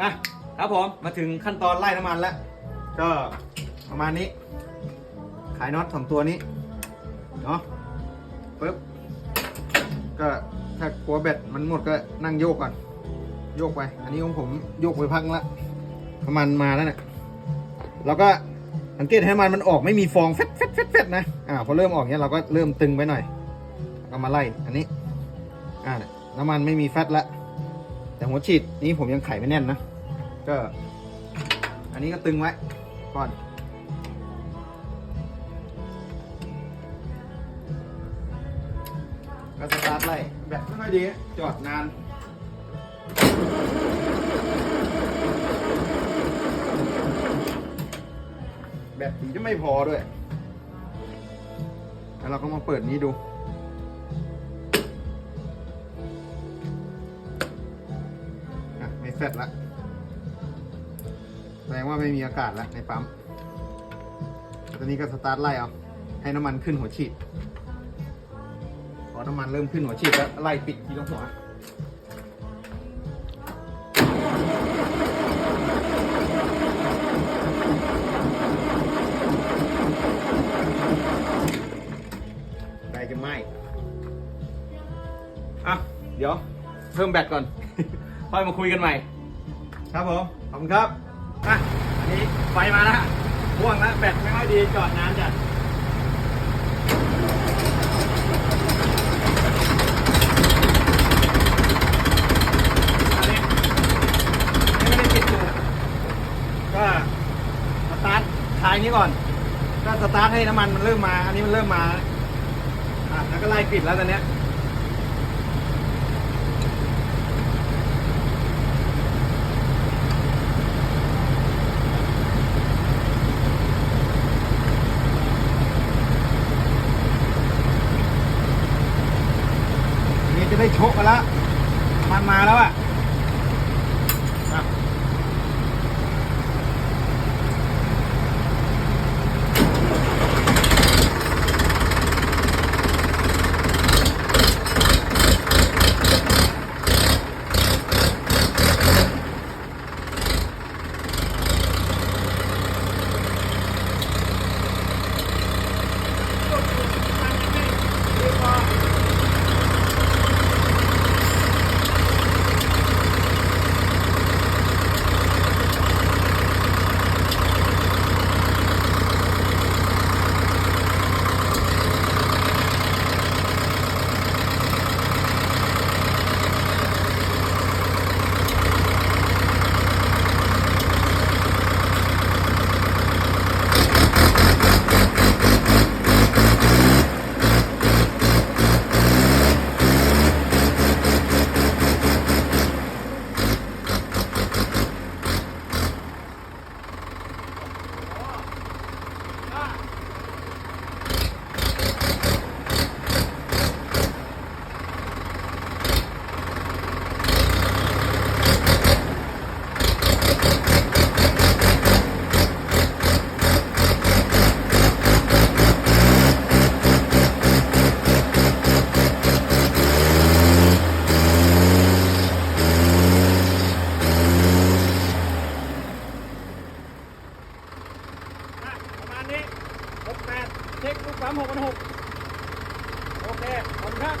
อะครับผมมาถึงขั้นตอนไล่น้ำมันแล้ว ก็ประมาณนี้ ขายน็อตสองตัวนี้เนาะปึ๊บก็ถ้ากลัวแบตมันหมดก็นั่งโยกก่อน โยกไป อันนี้ของผมโยกไปพักละน้ำมันมาแล้วเนี่ยเราก็สังเกตให้มันมันออกไม่มีฟองเฟดเฟดเฟดเฟดนะอ่าพอเริ่มออกเนี้ยเราก็เริ่มตึงไปหน่อยก็มาไล่อันนี้อ่าน้ำมันไม่มีแฟตละ แต่หัวฉีดนี้ผมยังไขไม่แน่นนะ ก็ อันนี้ก็ตึงไว้ก่อนก็สตาร์ทไล่แบตไม่ค่อยดี จอดนานแบตถึงจะไม่พอด้วย แล้วเราก็มาเปิดนี้ดู เสร็จละแสดงว่าไม่มีอากาศแล้วในปั๊มตอนนี้ก็สตาร์ทไล่เอาให้น้ำมันขึ้นหัวฉีด พอน้ำมันเริ่มขึ้นหัวฉีดแล้วไล่ปิดทีละหัวใกล้จะไหม้อะ เดี๋ยว เพิ่มแบตก่อน ค่อยมาคุยกันใหม่ ครับผม ขอบคุณครับอะอันนี้ไฟมาแล้วฮะพ่วงแล้วแบตไม่ค่อยดีจอดนานจัดไม่ได้ปิดอยู่ก็สตาร์ทคลายนี้ก่อน ก็สตาร์ทให้น้ำมันมันเริ่มมา อันนี้มันเริ่มมาอะแล้วก็ไล่ปิดแล้วตอนเนี้ย ได้โชกกันแล้วมันมาแล้วอะ สามหกพันหกโอเค ขอบคุณครับ